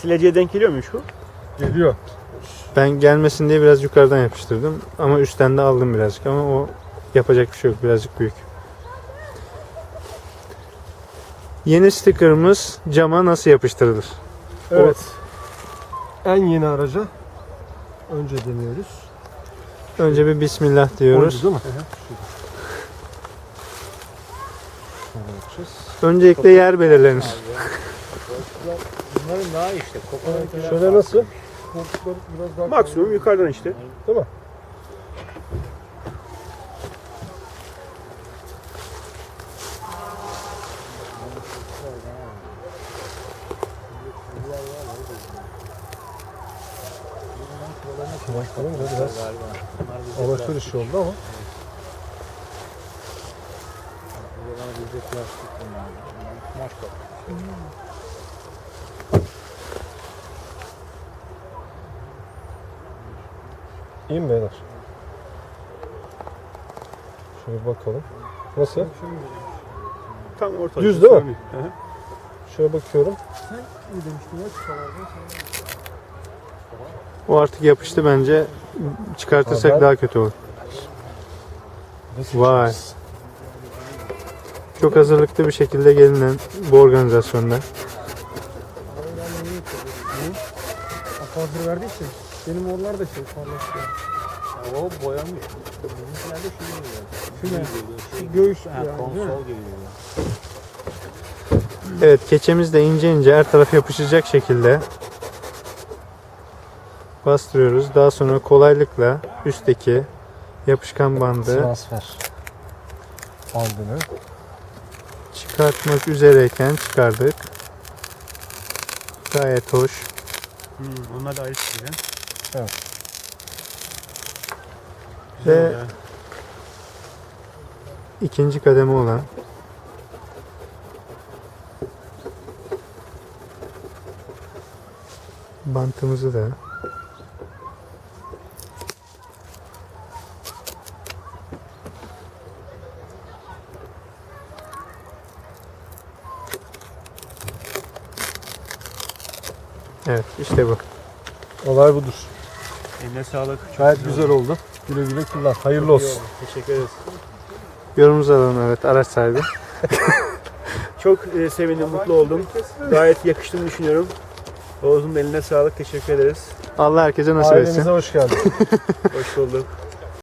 Sileceğe denk geliyor muymuş bu? Geliyor. Ben gelmesin diye biraz yukarıdan yapıştırdım. Ama üstten de aldım birazcık ama o yapacak bir şey yok. Birazcık büyük. Yeni sticker'ımız cama nasıl yapıştırılır? Evet. En yeni araca önce deniyoruz. Önce bir bismillah diyoruz. Oldu değil mi? Öncelikle yer belirlenir. Bunların daha iyi işte. Kokonat Şöyle nasıl? Koltuklar biraz daha Maksimum yukarıdan işte. Değil mi? Yavaş kalınca biraz amatör plastik. işi oldu ama plastik bunlar. Kumaş bak. İyi mi beyler? Şöyle bir bakalım. Nasıl? Tam ortada. Düz değil mi? Hı hı. Şöyle bakıyorum. O artık yapıştı bence. Çıkartırsak ben- daha kötü olur. Vay. Çok hazırlıklı bir şekilde gelinen bu organizasyonda. Hazır için benim oralar da şey parlatıyor. Ya o boyamış. Bizimkiler de şu gibi. Şu ne? Şey, Göğüs ha, yani, değil mi? konsol gibi. Evet keçemiz de ince ince her taraf yapışacak şekilde bastırıyoruz. Daha sonra kolaylıkla üstteki yapışkan bandı Transfer. Bandını. çıkartmak üzereyken çıkardık. Gayet hoş. Hmm, onlar da ayrı çıkıyor. Evet. Güzel Ve ya. ikinci kademe olan bantımızı da Evet işte bu. Olay budur. Eline sağlık. Çok Gayet güzel oldu. Güle güle kullan. Hayırlı olsun. Teşekkür ederiz. Yorumunuzu alalım evet araç sahibi. Çok e, sevindim, mutlu oldum. Gayet yakıştığını düşünüyorum. Oğuz'un eline sağlık. Teşekkür ederiz. Allah herkese nasip etsin. Ailemize hoş geldin. Hoş bulduk.